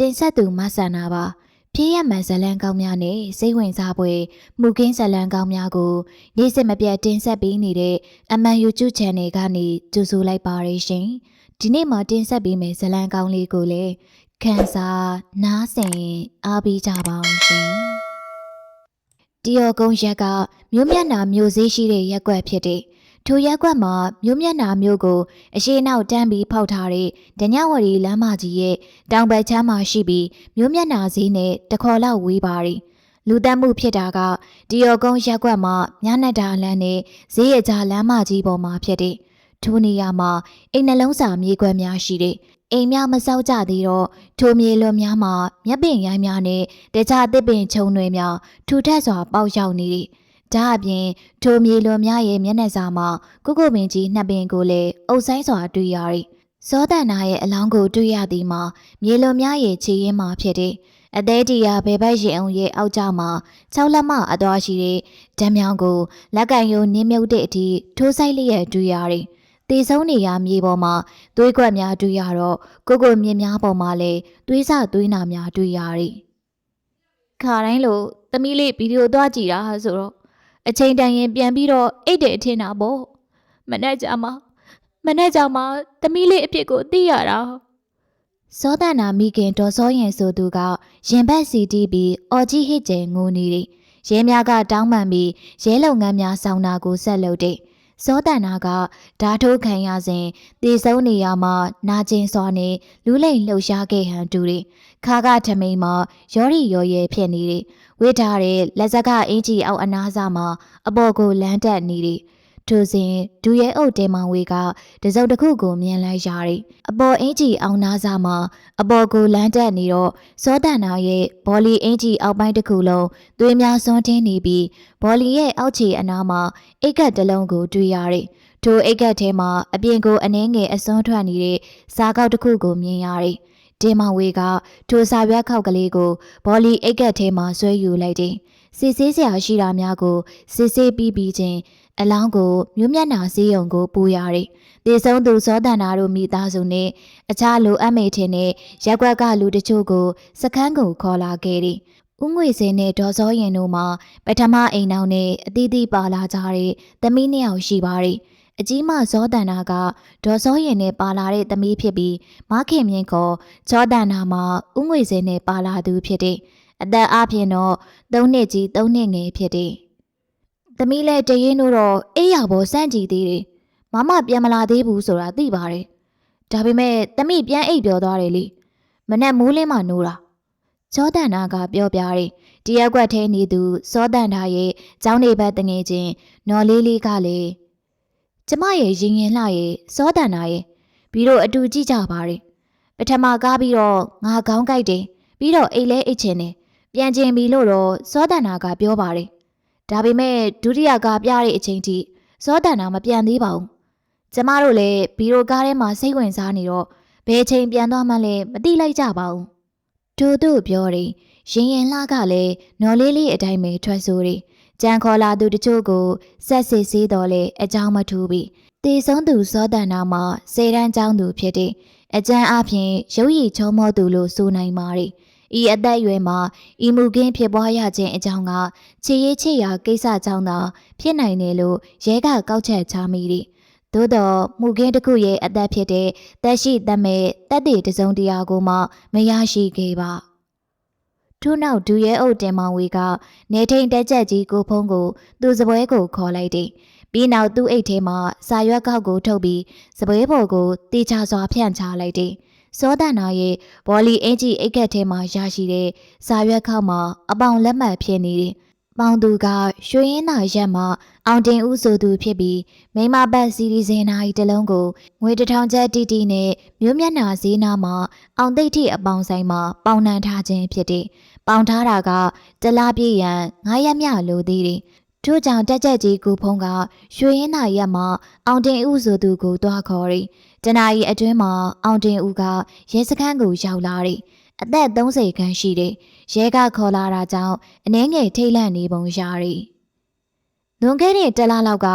တင်ဆက်သူမဆန္နာပါဖြည့်ရမှန်ဇလံကောင်းများနဲ့စိတ်ဝင်စားပွဲမူကင်းဇလံကောင်းများကိုနေ့စဉ်မပြတ်တင်ဆက်ပေးနေတဲ့အမှန် YouTube Channel ကနေကြိုဆိုလိုက်ပါရရှင်ဒီနေ့မှာတင်ဆက်ပေးမယ့်ဇလံကောင်းလေးကိုလည်းခန်းစားနားဆင်အားပေးကြပါအောင်ရှင်တီယောကုန်းရက်ကမြို့မျက်နှာမြို့စည်းရှိတဲ့ရက်ကွက်ဖြစ်တဲ့ ထိုရက်ကွက်မှာမြို့မျက်နှာမြို့ကိုအရှိနောက်တန်းပြီးဖောက်ထားတဲ့ဒညဝရီလမ်းမကြီးရဲ့တောင်ဘက်ချမ်းမှာရှိပြီးမြို့မျက်နှာဈေးနဲ့တခေါ်လောက်ဝေးပါရီလူတက်မှုဖြစ်တာကတီယောကုန်းရက်ကွက်မှာညနေတာလမ်းနဲ့ဈေးရကြားလမ်းမကြီးပေါ်မှာဖြစ်တဲ့ထိုနေရာမှာအိမ်နှလုံးစာမြေခွက်များရှိတဲ့အိမ်များမစောက်ကြသေးတော့ထိုမြေလွန်များမှာမြက်ပင်ရိုင်းများနဲ့တခြားတစ်ပင်ချုံတွေများထူထပ်စွာပေါက်ရောက်နေသည် ဒါအပြင်ထိုမြေလွန်များရဲ့မျက်နှာစာမှာကုကုပင်ကြီးနှစ်ပင်ကိုလည်းအုပ်ဆိုင်စွာတွေ့ရသည်စောတန်နာရဲ့အလောင်းကိုတွေ့ရသည်မှာမြေလွန်များရဲ့ခြေရင်းမှာဖြစ်တဲ့အသေးတီယာဘေဘက်ရင်အောင်ရဲ့အောက်ကြမှာ၆လက်မအသွားရှိတဲ့ဓာတ်မြောင်းကိုလက်ကင်ယုံနင်းမြုပ်တဲ့အထိထိုးဆိုင်လျက်တွေ့ရသည်တည်ဆုံးနေရမြေပေါ်မှာသွေးကွက်များတွေ့ရတော့ကိုကိုမြင်များပေါ်မှာလည်းသွေးစသွေးနာများတွေ့ရသည်ခါတိုင်းလို့သမီးလေးဗီဒီယိုသွားကြည့်တာဆိုတော့ အချိန်တန်ရင်ပြန်ပြီးတော့အိတ်တယ်ထင်တာပေါ့မနဲ့ကြမှာမနဲ့ကြမှာသမီးလေးအဖြစ်ကိုသိရတာစောတနာမိခင်ဒေါ်စောရင်ဆိုသူကရင်ဘတ်စီတီးပြီးအော်ကြီးဟစ်ကျဲငိုနေတယ်ရဲများကတောင်းပန်ပြီးရဲလုပ်ငန်းများဆောင်တာကိုဆက်လုပ်တဲ့ စောတန်နာကဓာထိုးခံရစဉ်တည်ဆုံးနေရမှာနာကျင်စွာနဲ့လူးလိမ်လှုပ်ရှားခဲ့ဟန်တူတယ်ခါကထမိန်မှာရောရီရောရဲဖြစ်နေတယ်ဝိထားတဲ့လက်စကအင်ကြီးအောက်အနားစားမှာအပေါ်ကိုလမ်းတက်နေတယ် ထိုစဉ်ဒူရဲအုပ်တင်မောင်ဝေကတစုံတစ်ခုကိုမြင်လိုက်ရတယ်အပေါ်အင်ကြီးအောင်နားစားမှာအပေါ်ကိုလမ်းတက်နေတော့စောတန်နာရဲ့ဘောလီအင်ကြီးအောက်ပိုင်းတစ်ခုလုံးသွေးများစွန်းတင်းနေပြီးဘောလီရဲ့အောက်ခြေအနားမှာအိတ်ကတ်တစ်လုံးကိုတွေ့ရတယ်ထိုအိတ်ကတ်ထဲမှာအပြင်ကိုအနှဲငယ်အစွန်းထွက်နေတဲ့စားကောက်တစ်ခုကိုမြင်ရတယ်တင်မောင်ဝေကထိုစာရွက်ခောက်ကလေးကိုဘောလီအိတ်ကတ်ထဲမှာဆွဲယူလိုက်တယ်စစ်ဆေးစရာရှိတာများကိုစစ်ဆေးပြီးပြီးချင်း အလောင်းကိုမြို့မျက်နှာစီးရုံကိုပူရတယ်။တေဆုံးသူစောတန်နာတို့မိသားစုနဲ့အခြားလူအပ်မေထင်တဲ့ရက်ွက်ကလူတချို့ကိုစခန်းကိုခေါ်လာခဲ့တယ်။ဦးငွေစင်းနဲ့ဒေါ်စောရင်တို့မှာပထမအိမ်နောက်နဲ့အသီးသီးပါလာကြတဲ့သမီးနှစ်ယောက်ရှိပါတယ်။အကြီးမဇောတန်နာကဒေါ်စောရင်နဲ့ပါလာတဲ့သမီးဖြစ်ပြီးမခင်မြင့်ခေါ်ဇောတန်နာမှာဦးငွေစင်းနဲ့ပါလာသူဖြစ်တဲ့အသက်အပြင်တော့၃နှစ်ကြီး၃နှစ်ငယ်ဖြစ်တဲ့ သမီးလည်းတရင်တို့တော့အေးရဘောစန့်ကြည့်သေးတယ်မမပြန်မလာသေးဘူးဆိုတာသိပါတယ်ဒါပေမဲ့သမီးပြန်အိပ်ပြောသွားတယ်လေမနဲ့မိုးလင်းမှနိုးတာဇောတန်နာကပြောပြတယ်တရက်ကွက်ထဲနေသူဇောတန်နာရဲ့ကျောင်းနေဘက်တငယ်ချင်းနော်လေးလေးကလည်းကျမရဲ့ရင်ရင်လှရဲ့ဇောတန်နာရဲ့ပြီးတော့အတူကြည့်ကြပါတယ်ပထမကားပြီးတော့ငါခေါင်းကြိုက်တယ်ပြီးတော့အိတ်လဲအိတ်ချင်တယ်ပြန်ကျင်ပြီလို့တော့ဇောတန်နာကပြောပါတယ် ဒါပေမဲ့ဒုတိယကားပြတဲ့အချိန်ထိဇောတန်နာမပြန်သေးပါဘူးကျမတို့လည်းဘီရိုကားထဲမှာစိတ်ဝင်စားနေတော့ဘယ်ချိန်ပြန်သွားမှလဲမသိလိုက်ကြပါဘူးတို့တို့ပြောတယ်ရင်ရင်လှကလည်းနော်လေးလေးအတိုင်းပဲထွက်ဆိုတယ်ကြံခေါ်လာသူတချို့ကိုဆက်စစ်ဆေးတော်လဲအကြောင်းမထူးပြီတေဆုံးသူစောတန်နာမှာစေတန်းကျောင်းသူဖြစ်တဲ့အကျန်းအဖြစ်ရုပ်ရည်ချောမောသူလို့ဆိုနိုင်ပါတယ် ဤအသက်အရွယ်မှာဤမူကင်းဖြစ်ပွားရခြင်းအကြောင်းကခြေရေးချေရာကိစ္စကြောင့်သာဖြစ်နိုင်တယ်လို့ရဲကကောက်ချက်ချမိသည်သို့တော့မူကင်းတစ်ခုရဲ့အသက်ဖြစ်တဲ့တက်ရှိတက်မဲ့တက်တည်တစုံတရာကိုမှမရရှိခဲ့ပါထို့နောက်ဒူရဲအုပ်တင်မောင်ဝေကနေထိန်တက်ချက်ကြီးကိုဖုံးကို သူ့စပွဲကိုခေါ်လိုက်သည်ပြီးနောက်သူ့အိတ်ထဲမှာစာရွက်ကောက်ကိုထုတ်ပြီးစပွဲပေါ်ကိုတေချာစွာဖြန့်ချလိုက်သည် စောတနာရဲ့ဘောလီအင်ဂျီအိတ်ကက်ထဲမှာရရှိတဲ့စာရွက်ခောက်မှာအပေါင်လက်မှတ်ဖြစ်နေတယ်။ပေါင်သူကရွှေရင်နာရက်မှာအောင်တင်ဦးဆိုသူဖြစ်ပြီးမိမဘတ်စီရီစင်နာရီတလုံးကိုငွေတထောင်ကျပ်တီတီနဲ့မြို့မျက်နှာဈေးနာမှာအောင်သိတ်ထိအပေါင်ဆိုင်မှာပေါင်နှံထားခြင်းဖြစ်တဲ့ပေါင်ထားတာကတလားပြည့်ရန်ငါးရက်မြလိုသေးတယ်။ထို့ကြောင့်တက်ကြက်ကြီးကိုဖုံးကရွှေရင်နာရက်မှာအောင်တင်ဦးဆိုသူကိုတွားခေါ်ရီ တနာရီအတွင်းမှာအောင်တင်ဦးကရဲစခန်းကိုရောက်လာတယ်။အသက်30ခန်းရှိတယ်။ရဲကခေါ်လာတာကြောင့်အနှဲငယ်ထိတ်လန့်နေပုံရရီ။လွန်ခဲ့တဲ့တလားလောက်က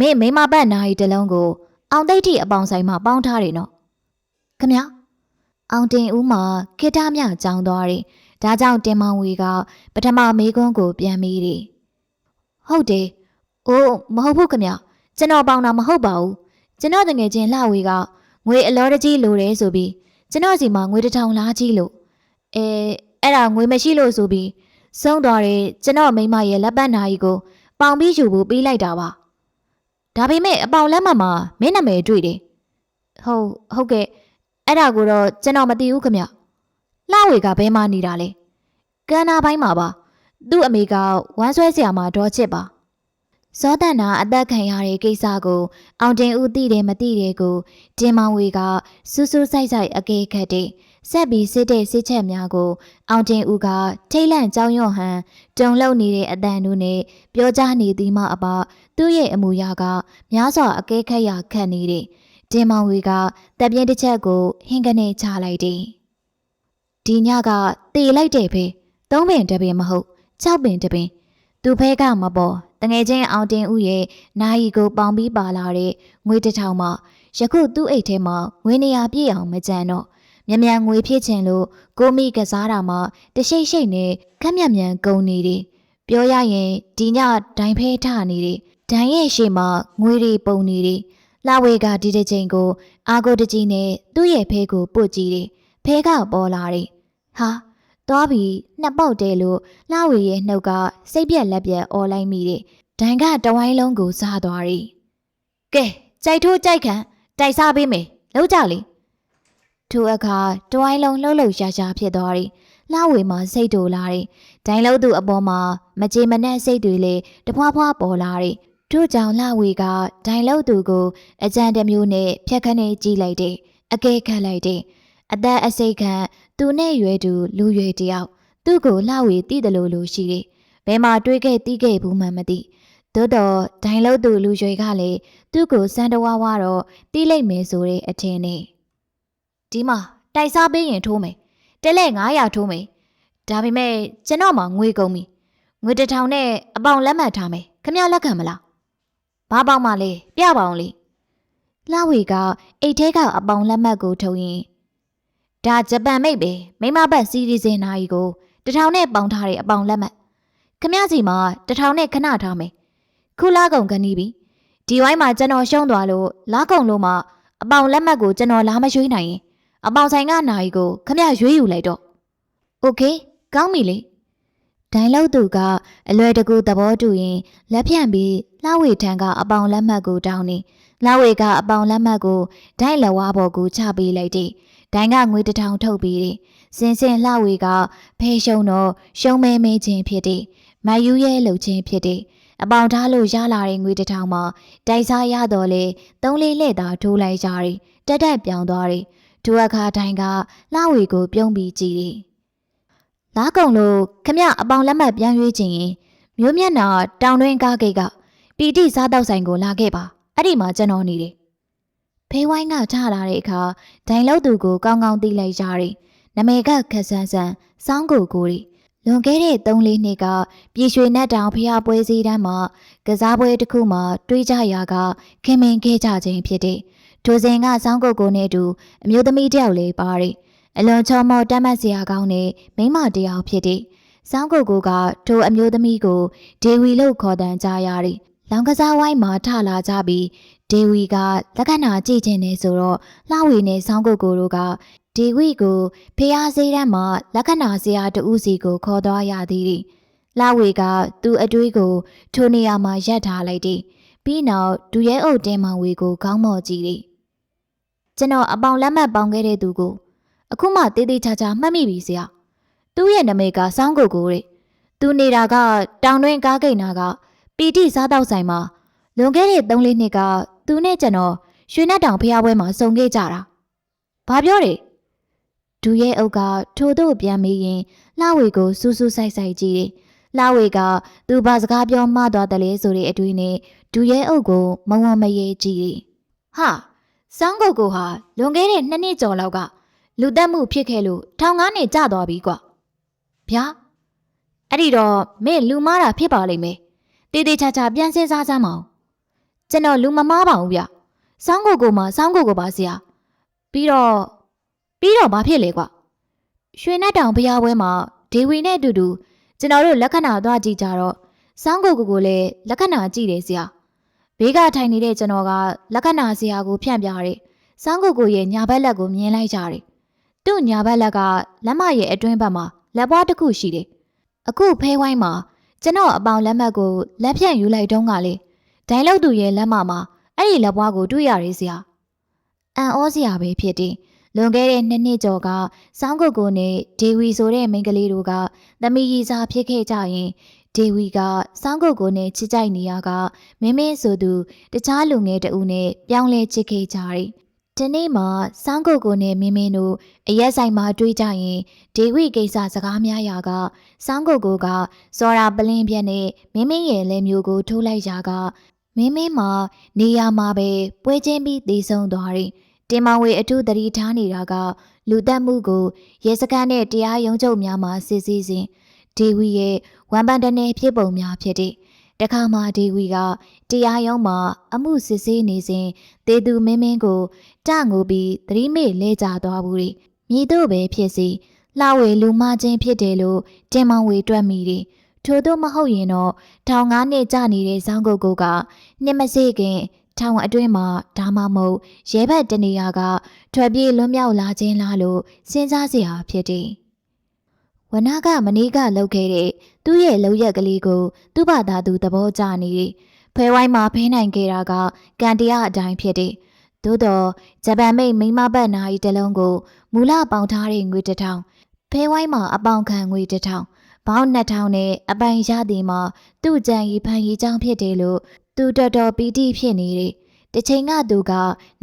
မင်းမိမပတ်နာရီတလုံးကို အောင်သိတ်တီအပေါင်ဆိုင်မှာပေါင်းထားတယ်နော်။ခမအောင်တင်ဦးမှာခိတ္တမြကြောင်းသွားတယ်။ဒါကြောင့်တင်မောင်ဝေက ပထမမေးခွန်းကိုပြန်မိတယ်။ဟုတ်တယ်။အိုးမဟုတ်ဘူးခမ။ကျွန်တော်ပေါင်တာမဟုတ်ပါဘူး။ ကျွန်တော်တငယ်ချင်းလှဝေကငွေအလောတကြီးလိုတယ်ဆိုပြီးကျွန်တော်စီမှာငွေတစ်ထောင်လားကြီးလို့အဲအဲ့ဒါငွေမရှိလို့ဆိုပြီးဆုံးသွားတယ်ကျွန်တော်မိမရဲ့လက်ပတ်နာကြီးကိုပေါင်ပြီးယူဖို့ပေးလိုက်တာပါ။ဒါပေမဲ့အပေါင်လက်မမှာမင်းနာမည်တွေ့တယ်။ဟုတ်ဟုတ်ကဲ့အဲ့ဒါကိုတော့ကျွန်တော်မသိဘူးခမ။လှဝေကဘဲမှနေတာလဲ။ကန်နာပိုင်းမှာပါ။သူ့အမေကဝမ်းဆွဲစရာမှာဒေါ်ချစ်ပါ။ စောတန်နာအသက်ခံရတဲ့ကိစ္စကို အောင်တင်ဦးသိတယ်မသိတယ်ကိုတင်မောင်ဝေကစူးစူးဆိုင်ဆိုင်အကေခတ်တဲ့ဆက်ပြီးစစ်တဲ့စစ်ချက်များကို အောင်တင်ဦးကထိတ်လန့်ကြောင်းရွံ့ဟန်တုံလှုပ်နေတဲ့အတန်တို့နဲ့ပြောကြားနေသည်မှအပသူ့ရဲ့အမူအရာကများစွာအကဲခတ်ရခတ်နေတဲ့တင်မောင်ဝေကတပ်ပြင်းတစ်ချက်ကိုဟင်းကနေချလိုက်တယ်ဒီညကတေလိုက်တယ်ဖေသုံးပင်တစ်ပင်မဟုတ်၆ပင်တစ်ပင်သူဖဲကမပေါ် တငယ်ချင်းအောင်တင်ဦးရဲ့နာယီကိုပေါင်ပြီးပါလာတဲ့ငွေတစ်ထောင်မှယခုသူ့အိတ်ထဲမှာငွေနေရပြည့်အောင်မကြံတော့မြ мян ငွေဖြစ်ချင်လို့ကိုမိကစားတာမှတရှိတ်ရှိတ်နဲ့ခက်မြ мян ကုန်နေတယ်ပြောရရင်ဒီညဒိုင်ဖဲထနေတယ်ဒိုင်ရဲ့ရှေ့မှာငွေတွေပုံနေတယ်လှဝေကဒီတစ်ချိန်ကို အာကိုတကြီးနဲ့သူ့ရဲ့ဖဲကိုပုတ်ကြည့်တယ်ဖဲကပေါ်လာတယ်ဟာ သွားပြီးနှစ်ပေါက်တဲလို့လှဝေရဲ့နှုတ်ကစိတ်ပြက်လက်ပြက်အော်လိုက်မိတယ်ဒိုင်ကတဝိုင်းလုံးကိုစားသွားတယ်ကဲကြိုက်ထိုးကြိုက်ခံတိုက်စားပေးမယ်လောက်ကြလေထိုအခါတဝိုင်းလုံးလှုပ်လှုပ်ရှားရှားဖြစ်သွားတယ်။လှဝေမှာစိတ်တူလာတယ်။ဒိုင်လုံးသူအပေါ်မှာမကြေမနက်စိတ်တွေလေတဖွာဖွာပေါ်လာတယ်။ထို့ကြောင့်လှဝေကဒိုင်လုံးသူကိုအကြံတစ်မျိုးနဲ့ဖြတ်ခနဲ့ကြည့်လိုက်တယ်။အကဲခတ်လိုက်တယ်။ အသက်အစိတ်ခံသူနဲ့ရွယ်သူလူရွယ်တယောက်သူ့ကိုလှဝေတည်တယ်လို့လို့ရှိတယ်။ဘယ်မှာတွေးခဲ့တီးခဲ့ဘူးမှမသိ။သို့တော့ဒိုင်လုံးသူလူရွယ်ကလည်းသူ့ကိုစံတဝါဝါတော့တီးလိုက်မယ်ဆိုတဲ့အထင်နဲ့ဒီမှာတိုက်စားပေးရင်ထိုးမယ်တလဲ900ထိုးမယ်ဒါပေမဲ့ကျွန်တော်မှငွေကုန်ပြီငွေတစ်ထောင်နဲ့အပေါင်လက်မှတ်ထားမယ်ခမရလက်ခံမလားဘာပေါင်မလဲပြပါအောင်လေလှဝေကအိတ်ထဲကအပေါင်လက်မှတ်ကိုထုတ်ရင် ဒါဂျပန်မိတ်ပဲမိမဘတ်စီရီစင်နာကြီးကိုတစ်ထောင်နဲ့ပေါင်ထားတဲ့အပေါင်လက်မှတ်ခမရစီမှာတစ်ထောင်နဲ့ခဏထားမယ်ခုလာကုန်ကနီးပြီဒီဝိုင်းမှာကျွန်တော်ရှုံးသွားလို့လာကုန်လို့မှအပေါင်လက်မှတ်ကိုကျွန်တော်လာမရွှေးနိုင်ရင်အပေါင်ဆိုင်ကနာရီကိုခမရွေးယူလိုက်တော့။ Okay ကောင်းပြီလေ။ဒိုင်လောက်သူကအလွယ်တကူသဘောတူရင်လက်ဖြန့်ပြီးလှဝေထံကအပေါင်လက်မှတ်ကိုတောင်းနေ။လှဝေကအပေါင်လက်မှတ်ကိုဒိုင်လက်ဝါးပေါ်ကိုချပေးလိုက်တယ်။ ဒိုင်ကငွေတစ်ထောင်ထုတ်ပြီးတယ်။စင်စင်လှဝေကဖဲရှုံတော့ရှုံမဲမဲချင်းဖြစ်တယ်။မယူရဲလှုပ်ချင်းဖြစ်တယ်။အပေါင်ထားလို့ရလာတဲ့ငွေတစ်ထောင်မှာတိုက်စားရတော့လေသုံးလေးလက်သာထိုးလိုက်ကြတယ်။တက်တက်ပြောင်းသွားတယ်။ဒူအခါတိုင်းကလှဝေကိုပြုံးပြီးကြည့်တယ်။လာကုံလို့ခမအပေါင်လက်မှတ်ပြန်ရွေးခြင်းရင်မျိုးမျက်နှာတောင်တွင်းကားဂိတ်ကပီတိစားတောက်ဆိုင်ကိုလာခဲ့ပါအဲ့ဒီမှာကျွန်တော်နေတယ်။ ဖေးဝိုင်းကထလာတဲ့အခါဒိုင်လောက်သူကိုကောင်းကောင်းသိလိုက်ကြတယ်။နမေကခက်ဆန်းဆန်းစောင်းကိုကိုရီလွန်ခဲ့တဲ့3-4နှစ်ကပြည်ရွှေနတ်တောင်ဖျားပွဲစည်းတန်းမှာကစားပွဲတစ်ခုမှာတွေးကြရာကခင်မင်ခဲ့ကြခြင်းဖြစ်တဲ့ထိုစဉ်ကစောင်းကိုကိုနဲ့အတူအမျိုးသမီးတယောက်လေးပါတယ်။အလွန်ချောမောတတ်မှတ်စရာကောင်းတဲ့မိန်းမတယောက်ဖြစ်တဲ့စောင်းကိုကိုကထိုအမျိုးသမီးကိုဒေဝီလို့ခေါ်တမ်းကြရတယ်။လောင်ကစားဝိုင်းမှာထလာကြပြီး ဒေဝီကလက္ခဏာကြည့်ချင်နေဆိုတော့လှဝေနဲ့စောင်းကိုကိုတို့ကဒေဝီကိုဖျားစေးတန်းမှာလက္ခဏာစရာတူးစီကိုခေါ်သွားရသည်တယ်။လှဝေကသူ့အတွေးကိုထိုနေရာမှာရပ်ထားလိုက်တယ်။ပြီးနောက်ဒူရဲအုပ်တင်းမောင်ဝေကိုခေါင်းမော်ကြည့်တယ်။ကျွန်တော်အပေါင်လက်မှတ်ပေါင်ခဲ့တဲ့သူကိုအခုမှတေးသေးချာချာမှတ်မိပြီဆရာ။သူ့ရဲ့နာမည်ကစောင်းကိုကိုတဲ့။သူနေတာကတောင်တွင်းကားဂိတ်နာကပီတိစားတော့ဆိုင်မှာလွန်ခဲ့တဲ့3-4နှစ်က သူနဲ့ကျွန်တော်ရွှေနတ်တောင်ဖျားပွဲမှာစုံခဲ့ကြတာ။ဘာပြောတယ်။ဒူရဲ့အုပ်ကထို့သို့ပြန်မေးရင်လှဝေကိုစူးစူးဆိုင်ဆိုင်ကြည့်တယ်။လှဝေကသူဘာစကားပြောမှသွားတယ်လေဆိုတဲ့အတွေ့နဲ့ဒူရဲ့အုပ်ကိုမုံဝမရဲကြည့်တယ်။ဟာစောင်းကုတ်ကိုဟာလွန်ခဲ့တဲ့နှစ်နှစ်ကျော်လောက်ကလူတက်မှုဖြစ်ခဲ့လို့ထောင်ကားနဲ့ကျသွားပြီကွာ။ဗျာအဲ့ဒီတော့မင်းလူမားတာဖြစ်ပါလိမ့်မယ်။တေးသေးချာချာပြန်စင်းစားစမ်းမအောင်။ ကျွန်တော်လူမမားပါဘူးဗျ။စောင်းကုတ်ကိုမှစောင်းကုတ်ကိုပါဆရာ။ပြီးတော့ပြီးတော့ဘာဖြစ်လဲကွာရွှေနဲ့တောင်ဘုရားပွဲမှာဒေဝီနဲ့အတူတူကျွန်တော်တို့လက္ခဏာသွားကြည့်ကြတော့စောင်းကိုကိုကိုလည်းလက္ခဏာကြည့်တယ်ဆရာဘေးကထိုင်နေတဲ့ကျွန်တော်ကလက္ခဏာဆရာကိုဖြန့်ပြတယ်စောင်းကိုကိုရဲ့ညာဘက်လက်ကိုမြင်လိုက်ကြတယ်သူ့ညာဘက်လက်ကလက်မရဲ့အတွင်းဘက်မှာလက်ပွားတစ်ခုရှိတယ်အခုဖဲဝိုင်းမှာကျွန်တော်အပေါင်လက်မှတ်ကိုလက်ဖြန့်ယူလိုက်တော့ကလေ ဒိုင်လောက်သူရဲ့လက်မမှာအဲ့ဒီလက်ပွားကိုတွေ့ရတယ်ဆရာအန်ဩစရာပဲဖြစ်တယ်လွန်ခဲ့တဲ့နှစ်နှစ်ကျော်ကစောင်းကုတ်ကိုနဲ့ဒေဝီဆိုတဲ့မိန်းကလေးတို့ကသမီးကြီးစားဖြစ်ခဲ့ကြရင်ဒေဝီကစောင်းကုတ်ကိုနဲ့ချစ်ကြိုက်နေရကမင်းမင်းဆိုသူတခြားလူငယ်တဦးနဲ့ပြောင်းလဲချစ်ခဲ့ကြတယ်။ ဒီနေ့မှစောင်းကုတ်ကိုနဲ့မင်းမင်းတို့အရက်ဆိုင်မှာတွေ့ကြရင်ဒေဝီကိစ္စစကားများရာကစောင်းကုတ်ကိုကစောရာပလင်းပြက်နဲ့မင်းမင်းရဲ့လက်မျိုးကိုထိုးလိုက်ရာကမင်းမင်းမှာနေရာမှာပဲပွဲချင်းပြီးသေဆုံးသွားတယ်။တင်မောင်ဝေအထုတတိထားနေတာက လူတက်မှုကိုရဲစခန်းနဲ့တရားရုံးချုပ်များမှာစစ်ဆေးစဉ်ဒေဝီရဲ့ဝမ်ပန်တနေဖြစ်ပုံများဖြစ်တဲ့ တခါမှဒေဝီကတရားရုံးမှာအမှုစစ်ဆေးနေစဉ်တေသူမင်းမင်းကိုတငိုပြီးသတိမေ့လဲကျသွားဘူးလေမြည်တို့ပဲဖြစ်စီလှဝေလူမချင်းဖြစ်တယ်လို့တင်မောင်ဝေတွက်မိတယ်ထို့သောမဟုတ်ရင်တော့ထောင်ငါးနှစ်ကြာနေတဲ့ဇောင်းကုတ်ကုတ်ကနှစ်မစေခင်ထောင်အတွင်းမှာဒါမှမဟုတ်ရဲဘက်တနေရာကထွက်ပြေးလွတ်မြောက်လာခြင်းလားလို့စဉ်းစားစရာဖြစ်တယ်။ ဝနကမနီးကလှုပ်ခဲ့တဲ့သူ့ရဲ့လှုပ်ရက်ကလေးကိုသူ့ဘာသာသူသဘောကျနေတယ်။ဖဲဝိုင်းမှာဖေးနိုင်ခဲ့တာကကန်တရားအတိုင်းဖြစ်တယ်။သို့တော့ဂျပန်မိတ်မိမဘတ်နာရီတစ်လုံးကိုမူလပေါင်ထားတဲ့ငွေတစ်ထောင်ဖဲဝိုင်းမှာအပေါင်ခံငွေတစ်ထောင်ဘောင်းနှစ်ထောင်နဲ့အပိုင်ရသည်မှာသူ့ကြံရီဖန်ရီချောင်းဖြစ်တယ်လို့သူတော်တော်ပီတိဖြစ်နေတယ်။တချိန်ကသူက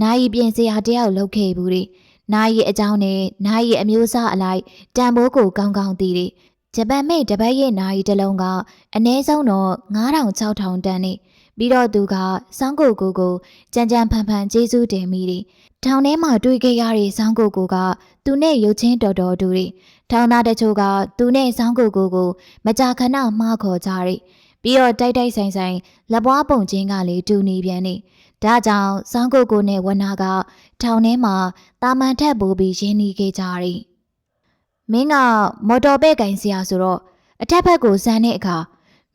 နိုင်ပြင်စရာတယောက်လုပ်ခဲ့ဘူးတယ်။ နိုင်အကြောင်းနဲ့နိုင်အမျိုးအစားအလိုက်တန်ဖိုးကိုကောင်းကောင်းသိတယ်။ဂျပန်မိတ်တပတ်ရဲ့နိုင်တစ်လုံးကအနည်းဆုံးတော့9000 6000တန်နေပြီးတော့သူကစောင်းကိုကိုကိုကြံကြံဖန်ဖန်ကျေးဇူးတင်မိတယ်။ထောင်ထဲမှာတွေ့ခဲ့ရတဲ့စောင်းကိုကိုကသူနဲ့ရုပ်ချင်းတော်တော်တူတယ်။ထောင်သားတချို့ကသူနဲ့စောင်းကိုကိုကိုမကြာခဏမှားခေါ်ကြတယ်။ပြီးတော့တိုက်တိုက်ဆိုင်ဆိုင်လက်ပွားပုံချင်းကလည်းတူနေပြန်နေ။ ဒါကြောင့်စောင်းကိုကိုနဲ့ဝနာက ထောင်ထဲမှာတာမန်ထက်ပိုပြီးရင်းနှီးခဲ့ကြတယ်။မင်းကမော်တော်ပဲ့ကင်စရာဆိုတော့အထက်ဘက်ကိုစမ်းတဲ့အခါ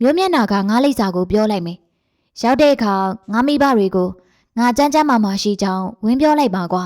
မျိုးမျက်နာကငားလိပ်စာကိုပြောလိုက်မယ်။ရောက်တဲ့အခါငါမိဘတွေကိုငါကြမ်းကြမ်းမာမာရှိကြောင်းဝင်းပြောလိုက်ပါကွာ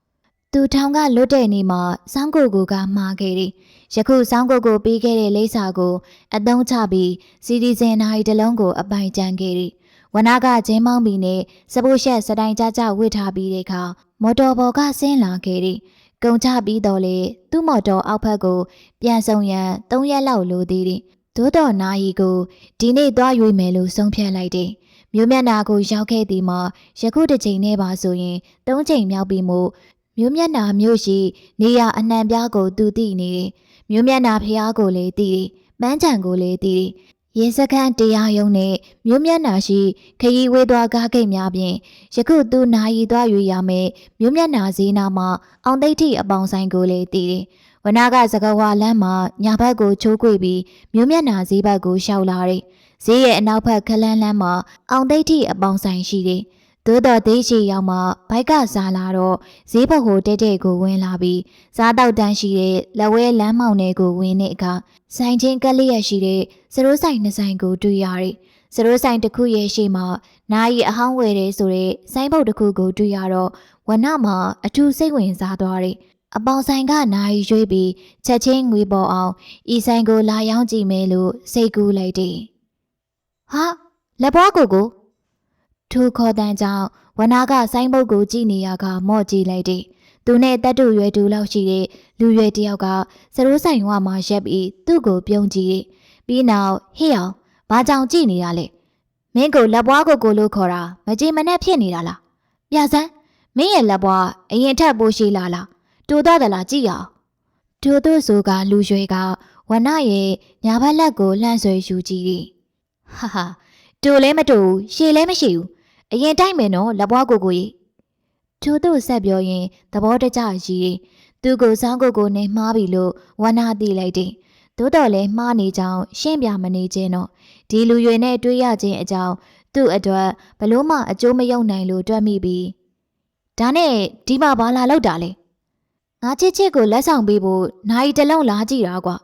။သူထောင်ကလွတ်တဲ့နေ့မှာစောင်းကိုကိုကမှားခဲ့တယ်။ယခုစောင်းကိုကိုပေးခဲ့တဲ့လိပ်စာကို အသုံးချပြီးစီဒီစင်နာရီတစ်လုံးကိုအပိုင်ကျန်ခဲ့တယ်။ ဝနာကကျင်းမောင်းပြီးနဲ့စပိုးရှက်စတိုင်ကြကြဝစ်ထားပြီးတဲ့အခါမော်တော်ဘော်ကဆင်းလာခဲ့တယ်။ကုံချပြီးတော့လေသူ့မော်တော်အောက်ဖက်ကို ပြန်ဆောင်ရန်၃ရက်လောက်လိုသေးတယ်။သို့တော်နာယီကိုဒီနေ့သွားရွေးမယ်လို့ဆုံးဖြတ်လိုက်တယ်။မြို့မျက်နာကိုရောက်ခဲ့သည်မှာယခုတစ်ချိန်နဲ့ပါဆိုရင်၃ချိန်မြောက်ပြီမို့မြို့မျက်နာမြို့ရှိ နေရအနှံပြားကိုသူသိနေတယ်။မြို့မျက်နာဖျားကိုလည်းသိတယ်။ပန်းချံကိုလည်းသိတယ်။ ရင်စခန်းတရားရုံးနဲ့မြို့မျက်နာရှိခရီးဝေးသွားကားဂိတ်များဖြင့်ယခုသူနာရီသွားရွေရမယ်မြို့မျက်နာဈေးနာမှာအောင်သိဋ္ဌိအပေါင်ဆိုင်ကိုလည်းသိတယ်။ဝနာကစကဝါလမ်းမှာညာဘက်ကိုချိုးကွေပြီးမြို့မျက်နာဈေးဘက်ကိုရှောက်လာတယ်။ဈေးရဲ့အနောက်ဘက်ခလန်းလမ်းမှာအောင်သိဋ္ဌိအပေါင်ဆိုင်ရှိတယ်။ သို့တော်သေးချီရောက်မှဘိုက်ကစားလာတော့ဈေးဘက်ကိုတဲတဲကိုဝင်လာပြီးစားတောက်တန်းရှိတဲ့လက်ဝဲလမ်းမောင်ထဲကိုဝင်တဲ့အခါဆိုင်ချင်းကက်လျက်ရှိတဲ့စရိုးဆိုင်နှစ်ဆိုင်ကိုတွေ့ရတယ်။စရိုးဆိုင်တစ်ခုရဲ့ရှေ့မှာနိုင်အဟောင်းဝယ်တယ်ဆိုတဲ့ဆိုင်ဘုတ်တစ်ခုကိုတွေ့ရတော့ဝနမှာအထူးစိတ်ဝင်စားသွားတယ်။အပေါင်ဆိုင်ကနိုင်ရွေးပြီးချက်ချင်းငွေပေါ်အောင်ဤဆိုင်ကိုလာရောက်ကြည့်မယ်လို့စိတ်ကူးလိုက်တယ်။ဟာလက်ပွားကိုကို ထိုခေါ်တန်းကြောင့်ဝနာကဆိုင်ဘုတ်ကိုကြည့်နေရကမော့ကြည့်လိုက်တယ်။သူနဲ့တတ်တူရွယ်တူလောက်ရှိတဲ့လူရွယ်တယောက်ကစရိုးဆိုင်ဝမှာရက်ပြီးသူ့ကိုပြုံးကြည့်တယ်။ပြီးနောက်ဟေ့အောင်ဘာကြောင်ကြည့်နေရလဲ။မင်းကိုလက်ပွားကိုကိုလို့ခေါ်တာမကြည်မနဲ့ဖြစ်နေတာလား။ပြစမ်းမင်းရဲ့လက်ပွားအရင်ထက်ပိုရှိလာလား။တူတော့သလားကြည့်ရအောင်။ထို့သူဆိုကလူရွယ်ကဝနရဲ့ညာဘက်လက်ကိုလှမ်းဆွဲယူကြည့်တယ်။ဟာဟာတူလဲမတူရှည်လဲမရှိဘူး။ အရင်တိုက်မယ်နော်လက်ပွားကိုကိုကြီး။ထို့သူဆက်ပြောရင်သဘောတကျရီတယ်။သူကိုစောင်းကိုကိုနဲ့မှားပြီလို့ဝနာသိလိုက်တယ်။သို့တော်လည်းမှားနေကြောင်းရှင်းပြမနေခြင်းတော့ဒီလူရွယ်နဲ့တွေ့ရခြင်းအကြောင်းသူ့အတွက်ဘလို့မှအကျိုးမရောက်နိုင်လို့တွက်မိပြီးဒါနဲ့ဒီမှာဘာလာလောက်တာလဲငငါချစ်ချစ်ကိုလက်ဆောင်ပေးဖို့နိုင်တစ်လုံးလာကြည့်တာကွာ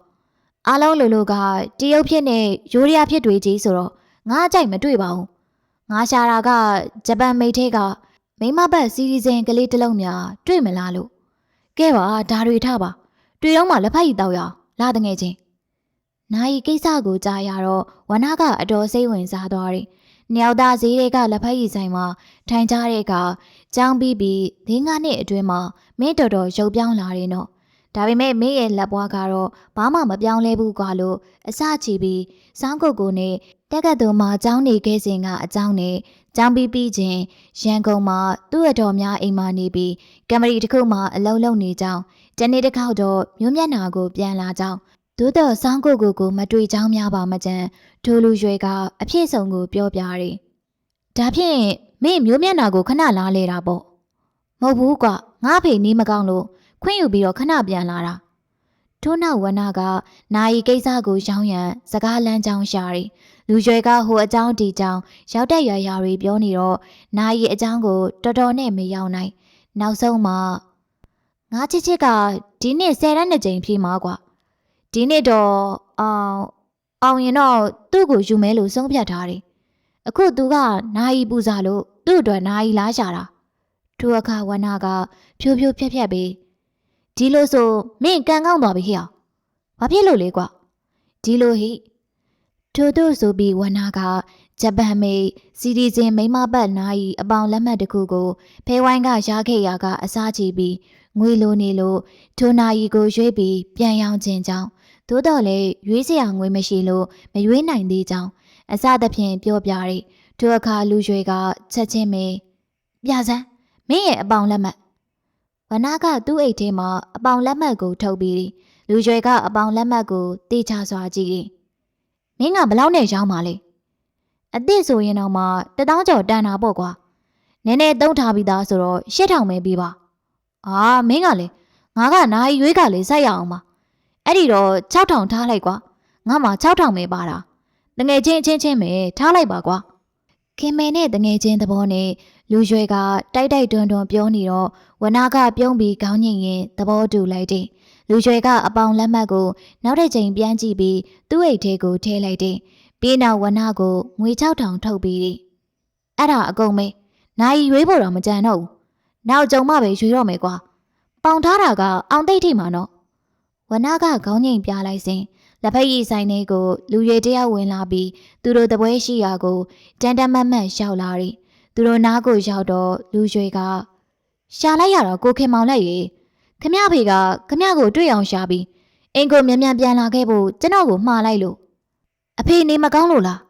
အားလုံးလိုလိုကတရုတ်ဖြစ်နဲ့ယူရီးယားဖြစ်တွေကြီးဆိုတော့ငါအကြိုက်မတွေ့ပါဘူး ငါရှာတာကဂျပန်မိတ်ထဲကမိမဘတ်စီရီဇင်ကလေးတစ်လုံးများတွေ့မလားလို့ကဲပါဒါတွေထားပါတွေ့တော့မှလက်ဖက်ရည်တောက်ရအောင်လာတငယ်ချင်းနိုင်ကိစ္စကိုကြားရတော့ဝနာကအတော်စိတ်ဝင်စားသွားတယ်။နှစ်ယောက်သားဈေးတွေကလက်ဖက်ရည်ဆိုင်မှာထိုင်ကြတဲ့အခါကြောင်းပြီးပြီး၄၅နှစ်အတွင်းမှာမင်းတော်တော်ရုပ်ပြောင်းလာတယ်နော်။ဒါပေမဲ့မင်းရဲ့လက်ပွားကတော့ဘာမှမပြောင်းလဲဘူးကွာလို့အစချီပြီးစောင်းကုတ်ကိုနဲ့ တက်ကတူမှာကျောင်းနေခဲ့စဉ်ကအကြောင်းနဲ့ကျောင်းပြီးပြီးချင်းရန်ကုန်မှာသူ့အတော်များအိမ်မှာနေပြီးကင်မရီတစ်ခုမှအလုံးလုံးနေကြောင်းတနေ့တစ်ခေါက်တော့မြို့မျက်နှာကိုပြန်လာကြောင်းသို့တော့စောင်းကုတ်ကိုကိုမတွေ့ကြောင်းများပါမကြမ်းထိုလူရွယ်ကအဖြစ်ဆုံးကိုပြောပြတယ်။ဒါဖြင့်မင်းမျိုးမျက်နှာကိုခဏလားလဲတာပေါ့။မဟုတ်ဘူးကွာငါဖေနေမကောင်းလို့ခွင့်ယူပြီးတော့ခဏပြန်လာတာ။ထို့နောက်ဝနာကနာယီကိစ္စကိုရောင်းရန်စကားလမ်းကြောင်းရှာတယ်။ လူရွယ်ကဟိုအကြောင်းဒီကြောင်းရောက်တဲ့ရရာတွေပြောနေတော့နာယီအကြောင်းကိုတော်တော်နဲ့မရောက်နိုင်။နောက်ဆုံးမှငါချစ်ချစ်ကဒီနေ့ဆယ်ရက်နှစ်ကြိမ်ဖြေမှာကွာ။ဒီနေ့တော့အောင်အောင်ရင်တော့သူ့ကိုယူမဲလို့ဆုံးဖြတ်ထားတယ်။အခုသူကနာယီပူဇာလို့သူ့အတွက်နာယီလားရှာတာ။ထိုအခါဝနာက ဖြိုးဖြိုးဖြက်ဖြက်ပြီးဒီလိုဆိုမင်းကန်ကောင်းသွားပြီဟဲ့။ဘာဖြစ်လို့လဲကွာ။ဒီလိုဟိ ထို့တို့ဆိုပြီးဝနာကဂျပန်မေစီဒီစင်မိမပတ်နာယီအပေါင်လက်မှတ်တစ်ခုကိုဖဲဝိုင်းကရခဲ့ရာကအစားချီပြီးငွေလိုနေလို့ထိုနာယီကိုရွေးပြီးပြန်ရောင်းခြင်းကြောင့်သို့တော်လည်းရွေးစရာငွေမရှိလို့မရွေးနိုင်သေးကြောင်းအစသဖြင့်ပြောပြတယ်ထိုအခါလူရွှေကချက်ချင်းမေပြစမ်းမင်းရဲ့အပေါင်လက်မှတ်ဝနာကသူ့အိတ်ထဲမှာအပေါင်လက်မှတ်ကိုထုတ်ပြီးလူရွှေကအပေါင်လက်မှတ်ကိုတေချာစွာကြည့်တယ် မင်းကဘလောက်နဲ့ရောင်းပါလဲအစ်စ်ဆိုရင်တော့မှတထောင်ကျော်တန်တာပေါ့ကွာနည်းနည်းတုံးထားပြီးသားဆိုတော့ရှစ်ထောင်ပဲပေးပါအာမင်းကလေငါကနိုင်ရွေးကလေစိုက်ရအောင်ပါအဲ့ဒီတော့6000ထားလိုက်ကွာငါမှ6000ပဲပါတာတငယ်ချင်းချင်းချင်းပဲထားလိုက်ပါကွာခင်မဲနဲ့တငယ်ချင်းသဘောနဲ့လူရွယ်ကတိုက်တိုက်တွန်းတွန်းပြောနေတော့ဝနာကပြုံးပြီးခေါင်းညင်ရင်သဘောတူလိုက်တယ် လူရွယ်ကအပေါင်လက်မှတ်ကိုနောက်တစ်ချိန်ပြန်ကြည့်ပြီးသူ့အိတ်ထဲကိုထည့်လိုက်တယ်ပြီးနောက်ဝနာကိုငွေ6000ထုတ်ပြီးတယ်အဲ့ဒါအကုန်ပဲနိုင်ရွေးဖို့တော့မကြံတော့ဘူးနောက်ကြုံမှပဲရွေးတော့မယ်ကွာပေါင်ထားတာကအောင်သိတ်ထိမှာနော်ဝနာကခေါင်းငိမ်ပြလိုက်စဉ်လက်ဖက်ရည်ဆိုင်လေးကိုလူရွယ်တယောက်ဝင်လာပြီးသူတို့တပွဲရှိရာကိုတန်တမတ်မတ်ရောက်လာတယ်သူတို့နားကိုရောက်တော့လူရွယ်ကရှာလိုက်ရတော့ကိုခင်မောင်လက်ရေ ခမဖေကခမကိုတွေ့အောင်ရှာပြီးအင်ကိုမြန်မြန်ပြန်လာခဲ့ဖို့ကျွန်တော်ကိုမှားလိုက်လို့အဖေနေမကောင်းလို့လား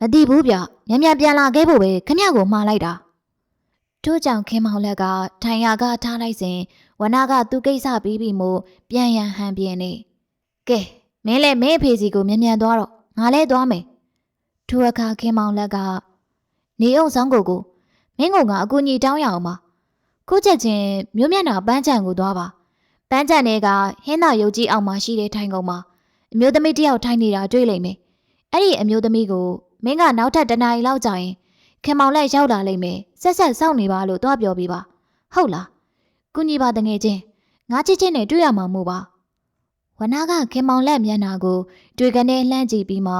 မသိဘူးဗျမြန်မြန်ပြန်လာခဲ့ဖို့ပဲခမကိုမှားလိုက်တာထို့ကြောင့်ခင်မောင်လက်ကထိုင်ရကထားလိုက်စဉ်ဝနာကသူ့ကိစ္စပြီးပြီမို့ပြန်ရန်ဟန်ပြင်းနေကဲမင်းလည်းမင်းအဖေစီကိုမြန်မြန်သွားတော့ငါလည်းသွားမယ်ထိုအခါခင်မောင်လက်က နေအောင်ဆောင်ကိုကိုမင်းကငါအကူညီတောင်းရအောင်ပါ ခုချက်ချင်းမြို့မျက်နှာပန်းချံကိုသွားပါပန်းချံတွေကဟင်းသာရုပ်ကြီးအောင်မှရှိတဲ့ထိုင်ကုန်မှာအမျိုးသမီးတယောက်ထိုင်နေတာတွေ့လိမ့်မယ်အဲ့ဒီအမျိုးသမီးကိုမင်းကနောက်ထပ်တနားရီလောက်ကြာရင်ခင်မောင်လက်ရောက်လာလိမ့်မယ်ဆက်ဆက်စောင့်နေပါလို့တွားပြောပြီးပါဟုတ်လားကုညီပါတငယ်ချင်းငါချစ်ချင်းနဲ့တွေ့ရမှာမို့ပါဝနာကခင်မောင်လက်မျက်နှာကို တွေ့ကနေလှမ်းကြည့်ပြီးမှ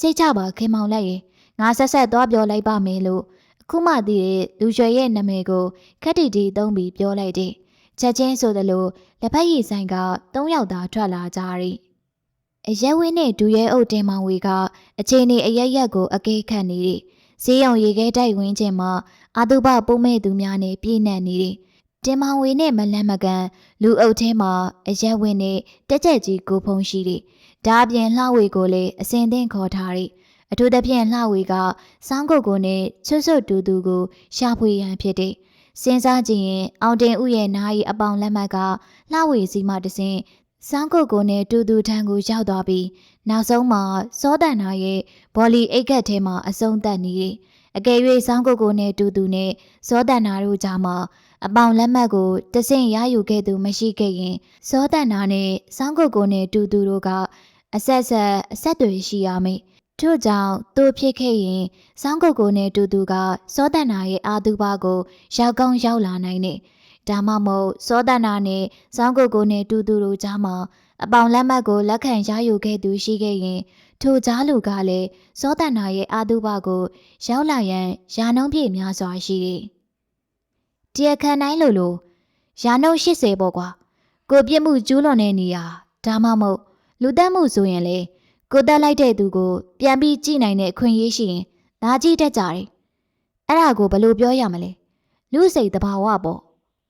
စိတ်ချပါခင်မောင်လက်ရေငါဆက်ဆက်သွားပြောလိုက်ပါမယ်လို့အ ခုမှသိတဲ့လူရွှေရဲ့နာမည်ကိုခက်တီတီသုံးပြီးပြောလိုက်တယ်ချက်ချင်းဆိုသလိုလက်ဖက်ရည်ဆိုင်က၃ယောက်သာထွက်လာကြတယ်အရက်ဝင်းနဲ့ဒူရဲအုပ်တင်မောင်ဝေကအချိန်နေအရက်ရက်ကိုအကေးခတ်နေတယ်ဈေးရုံရေခဲတိုက်ဝင်းချင်းမှာအာတုပပုံမဲ့သူများနဲ့ပြည့်နှက်နေတယ်တင်မောင်ဝေနဲ့မလန့်မကန်လူအုပ်ထဲမှာအရက်ဝင်းနဲ့တက်ကြက်ကြီးကိုဖုံးရှိတယ်ဒါအပြင်လှဝေကိုလည်းအစင်သင့်ခေါ်ထားတယ် အထူးသဖြင့်လှဝေကစောင်းကုတ်ကိုနဲ့ချွတ်ချွတ်တူတူကိုရှာဖွေရန်ဖြစ်တယ်စဉ်းစားကြည့်ရင်အောင်တင်ဥရဲ့နားရီအပေါင်လက်မှတ်ကလှဝေစီမှတဆင်စောင်းကုတ်ကိုနဲ့တူတူထန်ကိုရောက်သွားပြီးနောက်ဆုံးမှာစောတန်နာရဲ့ဘော်လီအိတ်ကက်ထဲမှာအဆုံးသက်နေတယ်အကယ်၍စောင်းကုတ်ကိုနဲ့တူတူနဲ့စောတန်နာတို့ကြားမှာအပေါင်လက်မှတ်ကိုတဆင့်ရယူခဲ့သူမရှိခဲ့ရင်စောတန်နာနဲ့စောင်းကုတ်ကိုနဲ့တူတူတို့ကအဆက်ဆက်အဆက်တွေရှိရမယ် ထို့ကြောင့်သူဖြစ်ခဲ့ရင်စောင်းကုတ်ကိုနဲ့တူတူကစောတန်နာရဲ့အာသူဘကို ရောက်ကောင်းရောက်လာနိုင်တယ်ဒါမှမဟုတ်စောဒနာနဲ့စောင်းကိုကိုနဲ့တူတူတို့ကြားမှာအပေါင်လက်မှတ်ကိုလက်ခံရယူခဲ့သူရှိခဲ့ရင်ထိုကြားလူကလည်းစောဒနာရဲ့အာတုဘကို ရောက်လာရန်ယာနှုံးပြည့်များစွာရှိတယ်။တရားခံတိုင်းလိုလိုယာနှုံး80ပေါ့ကွာကိုပြစ်မှုကျူးလွန်တဲ့နေရာဒါမှမဟုတ်လူတက်မှုဆိုရင်လေ ကိုတက်လိုက်တဲ့သူကိုပြန်ပြီးကြည့်နိုင်တဲ့အခွင့်အရေးရှိရင်ဒါကြည့်တတ်ကြတယ်။အဲ့ဒါကိုဘယ်လိုပြောရမလဲ။လူစိတ်တဘာဝပေါ့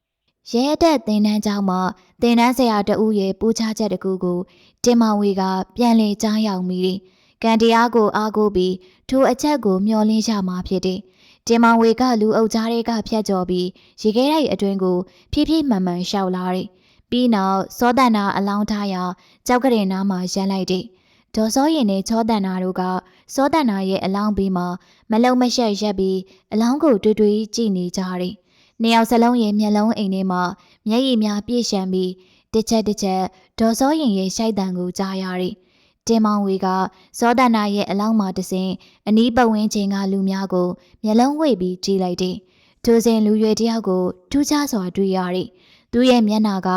။ရဲတက်သင်တန်းကျောင်းမှာသင်တန်းဆရာတဦးရဲ့ပူချချက်တကူကိုတင်မောင်ဝေကပြန်လည်ကြားရောက်မိတယ်။ကံတရားကိုအားကိုးပြီးထိုအချက်ကိုမျှော်လင့်ရမှာဖြစ်တယ်။တင်မောင်ဝေကလူအုပ်ကြားတွေကဖြတ်ကျော်ပြီးရေခဲတိုက်အတွင်ကိုဖြည်းဖြည်းမှန်မှန်ရှောက်လာတယ်။ပြီးနောက်သောတနာအလောင်းထားရာကြောက်ကလေးနားမှာရန်လိုက်တယ်။ ဒေါ်စောရင်နဲ့ချောတန်နာတို့ကစောတန်နာရဲ့အလောင်းဘေးမှာမလုံမရှက်ရက်ပြီးအလောင်းကိုတွေ့တွေ့ကြည့်နေကြတယ်။နှစ်ယောက်စလုံးရဲ့မျက်လုံးအိမ်ထဲမှာမျက်ရည်များပြည့်ရှံပြီးတစ်ချက်တစ်ချက်ဒေါ်စောရင်ရဲ့ရှိုက်တံကိုကြားရတယ်။တင်မောင်ဝေကစောတနာရဲ့အလောင်းမှာတစဉ်အနီးပတ်ဝန်းကျင်ကလူများကိုမျက်လုံးဝှေ့ပြီးကြည့်လိုက်တယ်။ထိုစဉ်လူရွယ်တယောက်ကိုထူးခြားစွာတွေ့ရတယ်။ သူ့ရဲ့မျက်နှာက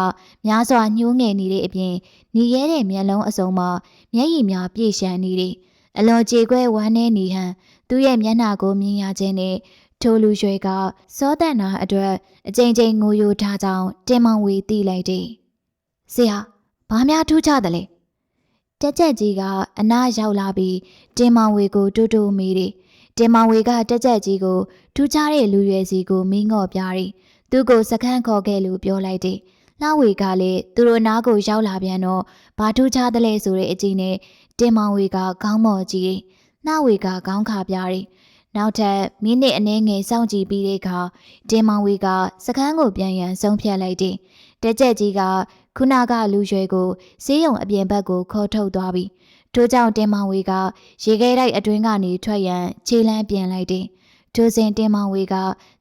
များစွာညှိုးငယ်နေတဲ့အပြင်ညီရဲတဲ့မျက်လုံးအစုံမှာမျက်ရည်များပြည့်ရှံနေတယ်။အလွန်ကြေကွဲဝမ်းနည်းနေဟန်သူ့ရဲ့မျက်နှာကိုမြင်ရခြင်းနဲ့ထိုလူရွှေကစောတန်နာအတွက်အကြိမ်ကြိမ်ငိုယိုထားကြောင်းတင်မောင်ဝေသိလိုက်တယ်။ဆရာဘာများထူးခြားတယ်လဲ။တက်ကြက်ကြီးကအနားရောက်လာပြီးတင်မောင်ဝေကိုတူတူမိတယ်။တင်မောင်ဝေကတက်ကြက်ကြီးကိုထူးခြားတဲ့လူရွယ်စီကိုမင်းငော့ပြတယ်။ သူ့ကိုစခန်းခေါ်ခဲ့လို့ပြောလိုက်တယ်။လှဝေကလည်းသူတို့နားကိုရောက်လာပြန်တော့ဘာထူးခြားတယ်လဲဆိုတဲ့အကြည့်နဲ့တင်မောင်ဝေကခေါင်းမော်ကြည့်တယ်။လှဝေကခေါင်းခါပြတယ်။နောက်ထပ်မိနစ်အနည်းငယ်စောင့်ကြည့်ပြီးတဲ့အခါတင်မောင်ဝေကစခန်းကိုပြန်ရန်ဆုံးဖြတ်လိုက်တယ်။တက်ကြက်ကြီးကခုနကလူရွယ်ကိုစေးရုံအပြင်ဘက်ကိုခေါ်ထုတ်သွားပြီးထို့ကြောင့်တင်မောင်ဝေကရေခဲတိုက်အတွင်းကနေထွက်ရန်ခြေလမ်းပြင်လိုက်တယ်။ ထိုစဉ်တင်မောင်ဝေက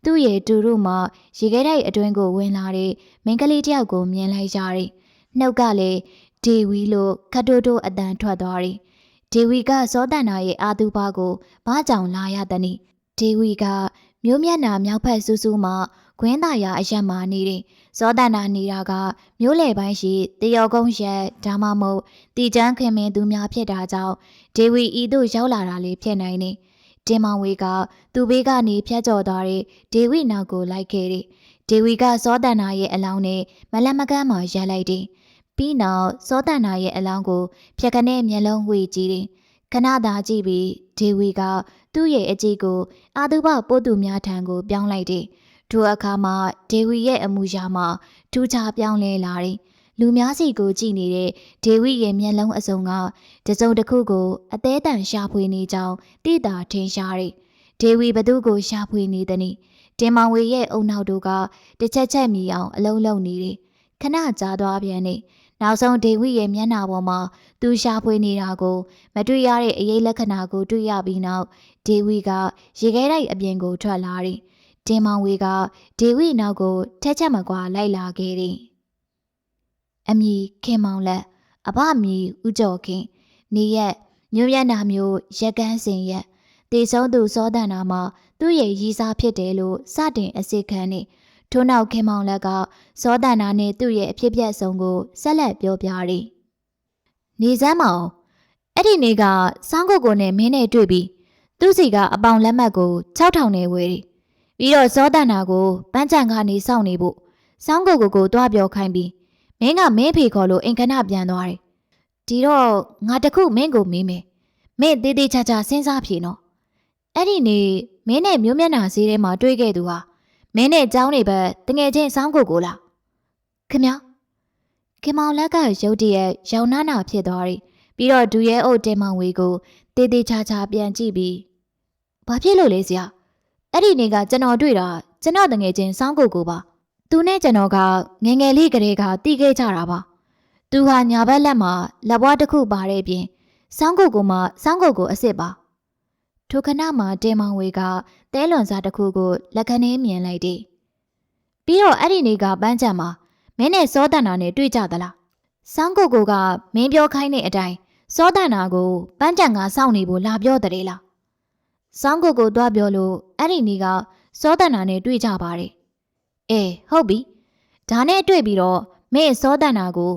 သူ့ရဲ့တူတို့မှရေခဲတိုက်အတွင်းကိုဝင်လာတဲ့မိန်းကလေးတယောက်ကိုမြင်လိုက်ရတယ်။နှုတ်ကလည်းဒေဝီလို့ခတ်တိုးတိုးအတန်ထွက်သွားတယ်။ဒေဝီကစောတန်နာရဲ့အာသူပါကိုဘာကြောင့်လာရသနည်းဒေဝီကမျိုးမျက်နာမြောက်ဖက်ဆူဆူမှခွင်းသာယာအရက်မှာနေတယ်။စောတန်နာနေတာကမျိုးလေပိုင်းရှိတယောကုန်းရက်ဒါမှမဟုတ်တီချမ်းခင်မင်းသူများဖြစ်တာကြောင့်ဒေဝီဤသို့ရောက်လာတာလေးဖြစ်နိုင်တယ်။ တင်မောင်ဝေကသူ့ဘေးကနေဖြတ်ကျော်သွားတဲ့ဒေဝီနောက်ကိုလိုက်ခဲ့တယ်။ဒေဝီကစောတန်နာရဲ့အလောင်းနဲ့မလက်မကမ်းမှာရက်လိုက်တယ်။ပြီးနောက်စောတန်နာရဲ့အလောင်းကိုဖြက်ခနဲ့မျက်လုံးဝှေ့ကြည့်တယ်။ခဏသာကြည့်ပြီးဒေဝီကသူ့ရဲ့အကြည့်ကိုအာတုဘပို့သူများထံကိုပြောင်းလိုက်တယ်။ထိုအခါမှာဒေဝီရဲ့အမူအရာမှာထူးခြားပြောင်းလဲလာတယ်။ လူများစီကိုကြည့်နေတဲ့ဒေဝီရဲ့မျက်လုံးအစုံကတစုံတစ်ခုကိုအသေးတန်ရှာဖွေနေကြောင်းတိတာထင်ရှားတယ်။ဒေဝီဘသူကိုရှာဖွေနေသနည်းတင်မောင်ဝေရဲ့အုံနောက်တို့ကတစ်ချက်ချက်မြည်အောင်အလုံးလုံးနေတယ်။ခဏကြာသွားပြန်နေနောက်ဆုံးဒေဝိရဲ့မျက်နှာပေါ်မှာသူရှာဖွေနေတာကို မတွေ့ရတဲ့အရေးလက္ခဏာကိုတွေ့ရပြီးနောက်ဒေဝိကရေခဲတိုက်အပြင်ကိုထွက်လာတယ်။တင်မောင်ဝေကဒေဝိနောက်ကိုထက်ချက်မကွာလိုက်လာခဲ့တယ်။ အမီခင်မောင်လက်အဘအမီဦးကျော်ခင်နေရက်မြို့မျက်နှာမျိုးရက်ကန်းစင်ရက်တေဆုံးသူစောတန်နာမှာသူ့ရဲ့ရည်စားဖြစ်တယ်လို့စတင်အစစ်ခံနေထို့နောက်ခင်မောင်လက်ကစောတန်နာနဲ့သူ့ရဲ့အဖြစ်ပြက်ဆုံးကိုဆက်လက်ပြောပြတယ်။နေစမ်းမအောင်အဲ့ဒီနေ့ကစောင်းကုတ်ကိုနဲ့မင်းနဲ့တွေ့ပြီးသူ့စီကအပေါင်လက်မှတ်ကို6000နဲ့ဝယ်တယ်။ပြီးတော့စောတန်နာကိုပန်းချံကနေစောင့်နေဖို့စောင်းကုတ်ကိုကိုတွားပြောခိုင်းပြီး မင်းကမင်းဖေခေါ်လို့အင်ခဏပြန်သွားတယ်။ဒီတော့ငါတခုမင်းကိုမေးမယ်။မင်းသေးသေးချာချာစဉ်းစားဖြေနော်။အဲ့ဒီနေ့မင်းနဲ့မျိုးမျက်နှာဈေးထဲမှာတွေ့ခဲ့သူဟာမင်းနဲ့ကျောင်းနေဘက်တငယ်ချင်းစောင်းကိုကိုလားခင်ဗျာခင်မောင်လက်ကရုတ်တရက်ရောင်နာနာဖြစ်သွားပြီပြီးတော့ဒူရဲအုပ်တင်မောင်ဝေကိုတေးသေးချာချာပြန်ကြည့်ပြီးဘာဖြစ်လို့လဲဆရာအဲ့ဒီနေ့ကကျွန်တော်တွေ့တာကျွန်တော်တငယ်ချင်းစောင်းကိုကိုပါ သူနဲ့ကျွန်တော်ကငယ်ငယ်လေးကလေးကတီးခဲ့ကြတာပါသူဟာညာဘက်လက်မှာလက်ဘွားတစ်ခုပါတဲ့ပြင်စောင်းကိုကိုမှစောင်းကိုကိုအစ်စ်ပါထိုခဏမှာတင်မောင်ဝေကတဲလွန်စားတစ်ခုကိုလက်ခဏင်းမြင်လိုက်တယ်။ပြီးတော့အဲ့ဒီနေ့ကပန်းချံမှာမင်းနဲ့စောတန်နာနဲ့တွေ့ကြသလား။စောင်းကိုကိုကမင်းပြောခိုင်းတဲ့အတိုင်းစောတန်နာကိုပန်းချံကစောင့်နေဖို့လာပြောတယ်လား။စောင်းကိုကိုသွားပြောလို့အဲ့ဒီနေ့ကစောတန်နာနဲ့တွေ့ကြပါတယ်။ အေးဟုတ်ပြီဒါနဲ့တွေ့ပြီးတော့မင်းစောတန်တာကို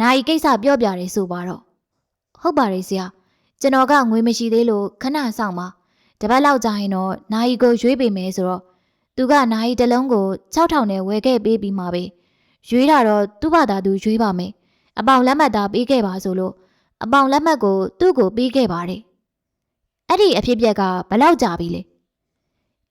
နိုင်ကိစ္စပြောပြတယ်ဆိုပါတော့ဟုတ်ပါတယ်ဆရာကျွန်တော်ကငွေမရှိသေးလို့ခဏဆောင်ပါတပတ်လောက်ကြာရင်တော့နိုင်ကိုရွေးပေးမယ်ဆိုတော့သူကနိုင်တစ်လုံးကို6000နဲ့ဝယ်ခဲ့ပေးပြီးမှပဲရွေးတာတော့သူ့ဘာသာသူရွေးပါမယ်အပေါင်လက်မှတ်သားပေးခဲ့ပါဆိုလို့အပေါင်လက်မှတ်ကိုသူ့ကိုပေးခဲ့ပါတယ်အဲ့ဒီအဖြစ်အပျက်ကဘယ်လောက်ကြာပြီလဲ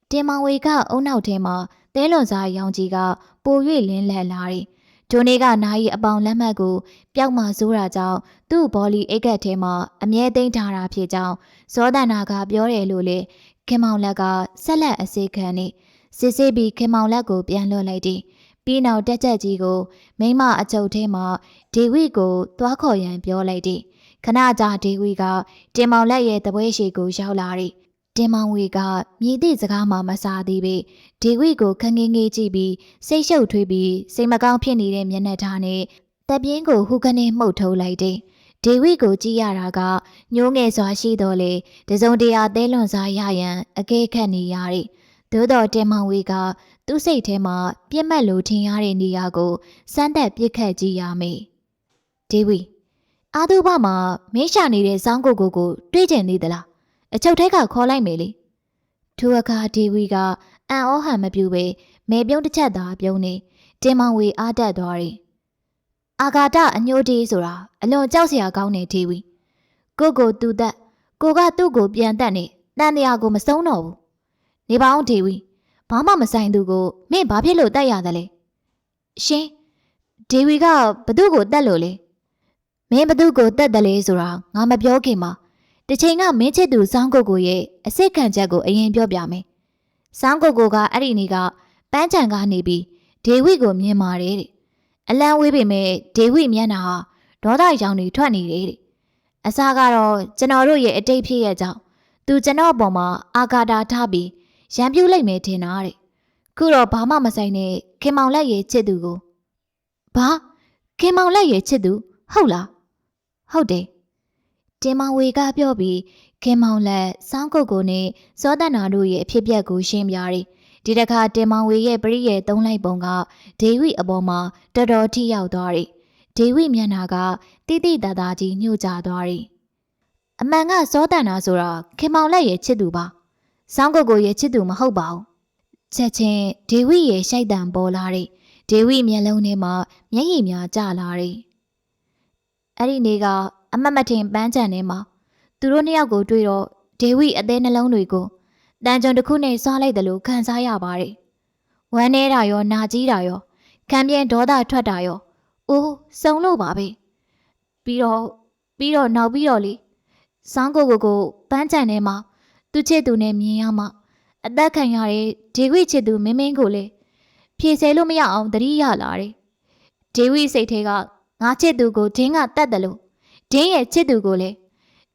တင်မောင်ဝေကအုံနောက်ထဲမှာ သဲလွန်စားရောင်ကြီးကပို၍လင်းလက်လာတယ်ဂျိုနေကနိုင်အပေါင်လက်မှတ်ကိုပျောက်မှဆိုးတာကြောင့်သူ့ဘောလီအိတ်ကတ်ထဲမှာအမြဲသိမ်းထားတာဖြစ်ကြောင်းဇောဒနာကပြောတယ်လို့လေခင်မောင်လက်ကဆက်လက်အစေခံနေစစ်စစ်ပြီးခင်မောင်လက်ကိုပြန်လွှတ်လိုက်တယ်ပြီးနောက်တက်ချက်ကြီးကိုမိမအချုပ်ထဲမှာဒေဝိကိုသွားခေါ်ရန်ပြောလိုက်တယ်ခဏကြာဒေဝိကတင်မောင်လက်ရဲ့တပွဲရှိကိုရောက်လာတယ် တင်မောင်ဝေကမြည်သည့်စကားမှမစားသေးပေဒေဝိကိုခငင်းငေးကြည့်ပြီးစိတ်ရှုပ်ထွေးပြီးစိတ်မကောင်းဖြစ်နေတဲ့မျက်နှာထားနဲ့တပ်ပြင်းကိုဟူကနေမှုတ်ထုတ်လိုက်တယ်ဒေဝိကိုကြည့်ရတာကညိုးငယ်စွာရှိတော်လေတစုံတရာသဲလွန်စားရရန်အကဲခတ်နေရတဲ့သို့တော်တင်မောင်ဝေကသူ့စိတ်ထဲမှာပြစ်မှတ်လိုထင်ရတဲ့နေရာကိုစမ်းသက်ပြစ်ခတ်ကြည့်ရမယ်ဒေဝိအာသူဘမှာမင်းရှာနေတဲ့စောင်းကိုကိုကို တွေးကျင်သေးသလား အချုပ်ထဲကခေါ်လိုက်မယ်လေထိုအခါဒေဝီကအံ့ဩဟန်မပြူပဲမဲပြုံးတစ်ချက်သာပြုံးနေတင်မောင်ဝေအားတက်သွားတယ်အာဂါတအညိုတီးဆိုတာအလွန်ကြောက်စရာကောင်းတဲ့ဒေဝီကိုကိုသူတက်ကိုကသူ့ကိုပြန်တက်နေတန်တရားကိုမစုံတော့ဘူးနေပါအောင်ဒေဝီဘာမှမဆိုင်သူကိုမင်းဘာဖြစ်လို့တက်ရသလဲရှင်ဒေဝီကဘသူ့ကိုတက်လို့လဲမင်းဘသူ့ကိုတက်တယ်လဲဆိုတာငါမပြောခင်မှာ တစ်ချိန်ကမင်းချစ်သူစောင်းကိုကိုရဲ့အစ်စ်ခံချက်ကိုအရင်ပြောပြမယ်စောင်းကိုကိုကအဲ့ဒီနေ့ကပန်းချံကနေပြီးဒေဝိကိုမြင်ပါတယ်တဲ့အလံဝေးပေမဲ့ဒေဝိမျက်နှာဟာဒေါသရောင်တွေထွက်နေတယ်တဲ့အစားကတော့ကျွန်တော်တို့ရဲ့အတိတ်ဖြစ်ရဲ့ကြောင့်သူကျွန်တော်ပေါ်မှာအာကာတာထားပြီးရံပြူးလိုက်မယ်ထင်တာတဲ့ခုတော့ဘာမှမဆိုင်နဲ့ခင်မောင်လက်ရဲ့ချစ်သူကိုဘာခင်မောင်လက်ရဲ့ချစ်သူဟုတ်လားဟုတ်တယ် တင်မောင်ဝေကပြောပြီးခင်မောင်လက်စောင်းကုတ်ကိုနဲ့စောတနာတို့ရဲ့အဖြစ်အပျက်ကိုရှင်းပြတယ်ဒီတစ်ခါတင်မောင်ဝေရဲ့ပရိရဲ့သုံးလိုက်ပုံကဒေဝိအပေါ်မှာတော်တော်ထိရောက်သွားတယ်ဒေဝိမျက်နှာကတိတိတသားကြီးညှို့ကျသွားတယ်အမှန်ကစောတနာဆိုတာခင်မောင်လက်ရဲ့ချစ်သူပါစောင်းကုတ်ကိုရဲ့ချစ်သူမဟုတ်ပါဘူးချက်ချင်းဒေဝိရဲ့ရှိုက်တံပေါ်လာတယ်ဒေဝိမျက်လုံးထဲမှာမျက်ရည်များကျလာတယ်အဲ့ဒီနေ့က အမတ်မထင်ပန်းချန်ထဲမှာသူတို့နှစ်ယောက်ကိုတွေ့တော့ဒေဝိအသေးနှလုံးတွေကိုတန်ကြုံတစ်ခုနဲ့စားလိုက်တယ်လို့ခံစားရပါတယ်။ဝမ်းနေတာရောနာကြီးတာရောခံပြင်းဒေါသထွက်တာရောအိုးစုံလို့ပါပဲ။ပြီးတော့ပြီးတော့နောက်ပြီးတော့လေစောင်းကိုကိုကိုပန်းချန်ထဲမှာသူချစ်သူနဲ့မြင်ရမှအသက်ခံရတဲ့ဒေဝိချစ်သူမင်းမင်းကိုလေဖြေဆဲလို့မရအောင်တတိရလာတယ်။ဒေဝိစိတ်ထဲကငါချစ်သူကိုဒင်းကတတ်တယ်လို့ ဒင်းရဲ့ချစ်သူကိုလည်း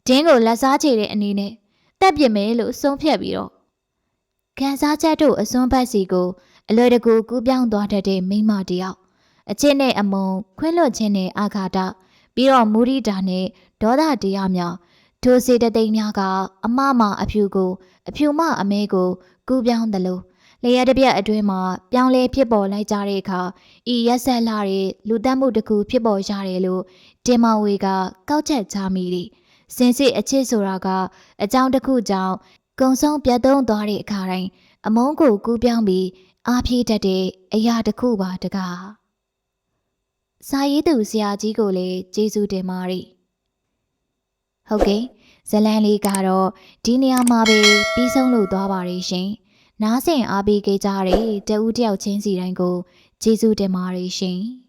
ဒင်းကိုလက်စားချေတဲ့အနေနဲ့တက်ပြစ်မယ်လို့ဆုံးဖြတ်ပြီးတော့ခံစားချက်တို့အစွန်းဘက်စီကိုအလွယ်တကူကူးပြောင်းသွားတတ်တဲ့မိန်းမတယောက်အချစ်နဲ့အမုံခွင်းလွတ်ခြင်းနဲ့အာဃာတပြီးတော့မူရိတာနဲ့ဒေါသတရားများဒိုစေတသိမ်းများကအမမအဖြူကို အဖြူမအမဲကို ကူးပြောင်းတယ်လို့လျှက်တစ်ပြက်အတွင်းမှာပြောင်းလဲဖြစ်ပေါ်လိုက်ကြတဲ့အခါဤရက်ဆက်လာတဲ့လူတက်မှုတစ်ခုဖြစ်ပေါ်ရတယ်လို့ တင်မောင်ဝေကကောက်ချက်ချမိတယ်စင်စစ်အချစ်ဆိုတာကအကြောင်းတစ်ခုကြောင့်ကုံဆုံးပြတ်သုံးသွားတဲ့အခါတိုင်းအမုန်းကိုကူးပြောင်းပြီးအားဖြည့်တတ်တဲ့အရာတစ်ခုပါတကားစာရေးသူဆရာကြီးကိုလည်းကျေးဇူးတင်ပါတယ်ဟုတ်ကဲ့ဇလန်လေးကတော့ဒီနေရာမှာပဲပြီးဆုံးလို့သွားပါရရှင်နားဆင်အားပေးကြတဲ့တဦးတယောက်ချင်းစီတိုင်းကိုကျေးဇူးတင်ပါတယ်ရှင်